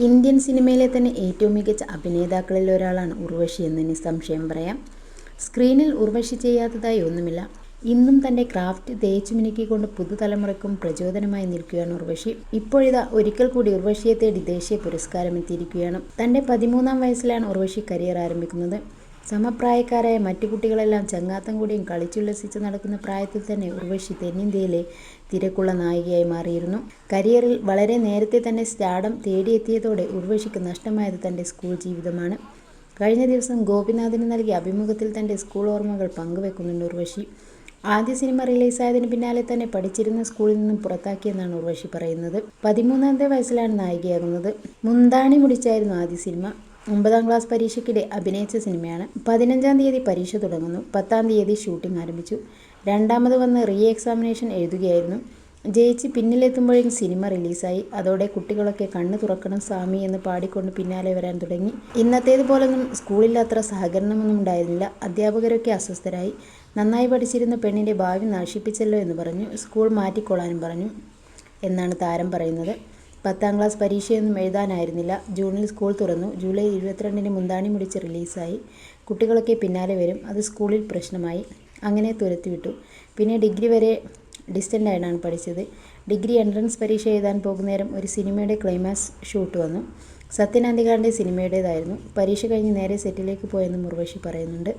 Indian സിനിമയിലെ തന്നെ ഏറ്റവും മികച്ച അഭിനേതാക്കളിൽ ഒരാളാണ് ഉർവശി എന്ന് നിസ്സംശയം പറയാം. സ്ക്രീനിൽ ഉർവശി ചെയ്യാത്തതായി ഒന്നുമില്ല. ഇന്നും തന്റെ ക്രാഫ്റ്റ് തേച്ചു മിനുക്കിക്കൊണ്ട് പുതുതലമുറയ്ക്കും പ്രചോദനമായി നിൽക്കുകയാണ് ഉർവശി. ഇപ്പോഴിതാ ഒരിക്കൽ കൂടി ഉർവശിയെ തേടി ദേശീയ പുരസ്കാരം എത്തിയിരിക്കുകയാണ് തന്റെ പതിമൂന്നാം വയസ്സിലാണ് ഉർവശി കരിയർ ആരംഭിക്കുന്നത്. സമപ്രായക്കാരായ മറ്റു കുട്ടികളെല്ലാം ചങ്ങാത്തം കൂടിയും കളിച്ചുല്ലസിച്ച് നടക്കുന്ന പ്രായത്തിൽ തന്നെ ഉർവശി തെന്നിന്ത്യയിലെ തിരക്കുള്ള നായികയായി മാറിയിരുന്നു. കരിയറിൽ വളരെ നേരത്തെ തന്നെ സ്റ്റാഡം തേടിയെത്തിയതോടെ ഉർവശിക്ക് നഷ്ടമായത് തന്റെ സ്കൂൾ ജീവിതമാണ്. കഴിഞ്ഞ ദിവസം ഗോപിനാഥിന് നൽകിയ അഭിമുഖത്തിൽ തന്റെ സ്കൂൾ ഓർമ്മകൾ പങ്കുവെക്കുന്നുണ്ട് ഉർവശി. ആദ്യ സിനിമ റിലീസായതിന് പിന്നാലെ തന്നെ പഠിച്ചിരുന്ന സ്കൂളിൽ നിന്നും പുറത്താക്കിയെന്നാണ് ഉർവശി പറയുന്നത്. പതിമൂന്നാമത്തെ വയസ്സിലാണ് നായികയാകുന്നത്. മുന്താണി മുടിച്ചായിരുന്നു ആദ്യ സിനിമ. ഒമ്പതാം ക്ലാസ് പരീക്ഷയ്ക്കിടെ അഭിനയിച്ച സിനിമയാണ്. പതിനഞ്ചാം തീയതി പരീക്ഷ തുടങ്ങുന്നു. പത്താം തീയതി ഷൂട്ടിംഗ് ആരംഭിച്ചു. രണ്ടാമത് വന്ന് റീ എക്സാമിനേഷൻ എഴുതുകയായിരുന്നു. ജയിച്ച് പിന്നിലെത്തുമ്പോഴേക്കും സിനിമ റിലീസായി. അതോടെ കുട്ടികളൊക്കെ കണ്ണു തുറക്കണം സ്വാമി എന്ന് പാടിക്കൊണ്ട് പിന്നാലെ വരാൻ തുടങ്ങി. ഇന്നത്തേതുപോലൊന്നും സ്കൂളിൽ അത്ര സഹകരണമൊന്നും ഉണ്ടായിരുന്നില്ല. അധ്യാപകരൊക്കെ അസ്വസ്ഥരായി. നന്നായി പഠിച്ചിരുന്ന പെണ്ണിന്റെ ഭാവി നശിപ്പിച്ചല്ലോ എന്ന് പറഞ്ഞു. സ്കൂൾ മാറ്റിക്കൊള്ളാനും പറഞ്ഞു എന്നാണ് താരം പറയുന്നത്. പത്താം ക്ലാസ് പരീക്ഷയൊന്നും എഴുതാനായിരുന്നില്ല. ജൂണിൽ സ്കൂൾ തുറന്നു. ജൂലൈ ഇരുപത്തിരണ്ടിന് മുന്താണി മുടിച്ച് റിലീസായി. കുട്ടികളൊക്കെ പിന്നാലെ വരും. അത് സ്കൂളിൽ പ്രശ്നമായി. അങ്ങനെ തുരത്തിവിട്ടു. പിന്നെ ഡിഗ്രി വരെ ഡിസ്റ്റന്റ് ആയിട്ടാണ് പഠിച്ചത്. ഡിഗ്രി എൻട്രൻസ് പരീക്ഷ എഴുതാൻ പോകുന്നേരം ഒരു സിനിമയുടെ ക്ലൈമാക്സ് ഷൂട്ട് വന്നു. സത്യൻ അന്തികാടിന്റെ സിനിമയുടേതായിരുന്നു. പരീക്ഷ കഴിഞ്ഞ് നേരെ സെറ്റിലേക്ക് പോയെന്ന് മുർവശി പറയുന്നുണ്ട്.